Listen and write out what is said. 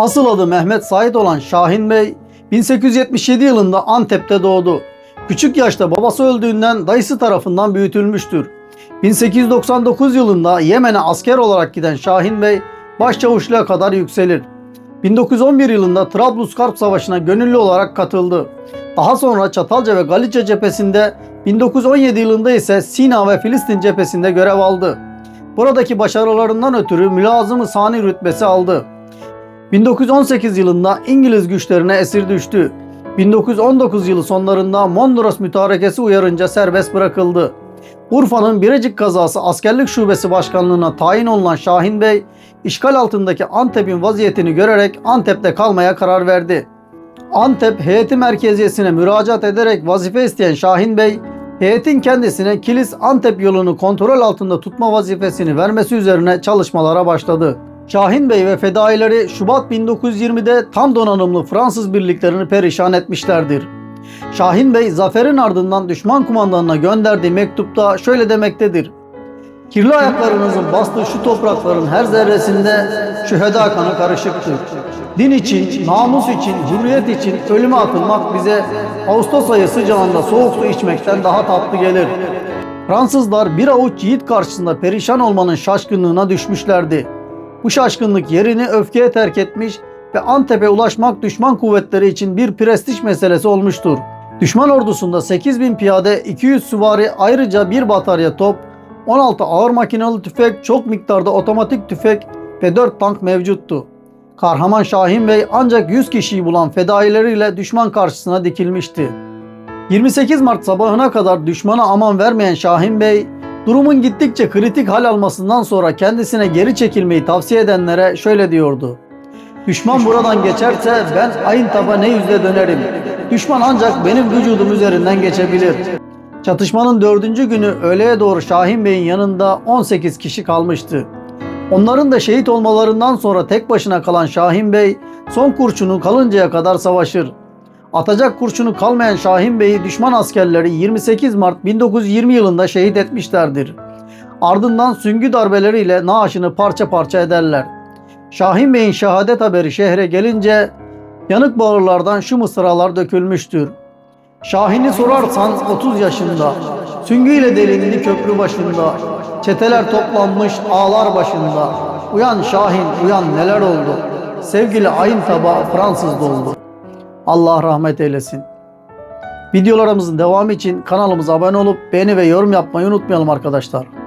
Asıl adı Mehmet Said olan Şahin Bey 1877 yılında Antep'te doğdu. Küçük yaşta babası öldüğünden dayısı tarafından büyütülmüştür. 1899 yılında Yemen'e asker olarak giden Şahin Bey başçavuşluğa kadar yükselir. 1911 yılında Trablusgarp Savaşı'na gönüllü olarak katıldı. Daha sonra Çatalca ve Galicia cephesinde 1917 yılında ise Sina ve Filistin cephesinde görev aldı. Buradaki başarılarından ötürü mülazım-ı sani rütbesi aldı. 1918 yılında İngiliz güçlerine esir düştü. 1919 yılı sonlarında Mondros mütarekesi uyarınca serbest bırakıldı. Urfa'nın Birecik kazası askerlik şubesi başkanlığına tayin olunan Şahin Bey, işgal altındaki Antep'in vaziyetini görerek Antep'te kalmaya karar verdi. Antep heyeti merkeziyesine müracaat ederek vazife isteyen Şahin Bey, heyetin kendisine Kilis Antep yolunu kontrol altında tutma vazifesini vermesi üzerine çalışmalara başladı. Şahin Bey ve fedaileri Şubat 1920'de tam donanımlı Fransız birliklerini perişan etmişlerdir. Şahin Bey zaferin ardından düşman kumandanına gönderdiği mektupta şöyle demektedir. Kirli ayaklarınızın bastığı şu toprakların her zerresinde şüheda kanı karışıktır. Din için, namus için, hürriyet için ölüme atılmak bize Ağustos ayı sıcağında soğuk su içmekten daha tatlı gelir. Fransızlar bir avuç yiğit karşısında perişan olmanın şaşkınlığına düşmüşlerdi. Bu şaşkınlık yerini öfkeye terk etmiş ve Antep'e ulaşmak düşman kuvvetleri için bir prestij meselesi olmuştur. Düşman ordusunda 8000 piyade, 200 süvari ayrıca bir batarya top, 16 ağır makinalı tüfek, çok miktarda otomatik tüfek ve 4 tank mevcuttu. Kahraman Şahin Bey ancak 100 kişiyi bulan fedaileriyle düşman karşısına dikilmişti. 28 Mart sabahına kadar düşmana aman vermeyen Şahin Bey, durumun gittikçe kritik hal almasından sonra kendisine geri çekilmeyi tavsiye edenlere şöyle diyordu. Düşman buradan geçerse ben ayın taba ne yüzle dönerim. Düşman ancak benim vücudum üzerinden geçebilir. Çatışmanın dördüncü günü öğleye doğru Şahin Bey'in yanında 18 kişi kalmıştı. Onların da şehit olmalarından sonra tek başına kalan Şahin Bey son kurşunu kalıncaya kadar savaşır. Atacak kurşunu kalmayan Şahin Bey'i düşman askerleri 28 Mart 1920 yılında şehit etmişlerdir. Ardından süngü darbeleriyle naaşını parça parça ederler. Şahin Bey'in şehadet haberi şehre gelince yanık bağırlardan şu mısralar dökülmüştür. Şahin'i sorarsan 30 yaşında, süngüyle delindi köprü başında, çeteler toplanmış ağlar başında. Uyan Şahin uyan neler oldu, sevgili ayın tabağı Fransız doldu. Allah rahmet eylesin. Videolarımızın devamı için kanalımıza abone olup beğeni ve yorum yapmayı unutmayalım arkadaşlar.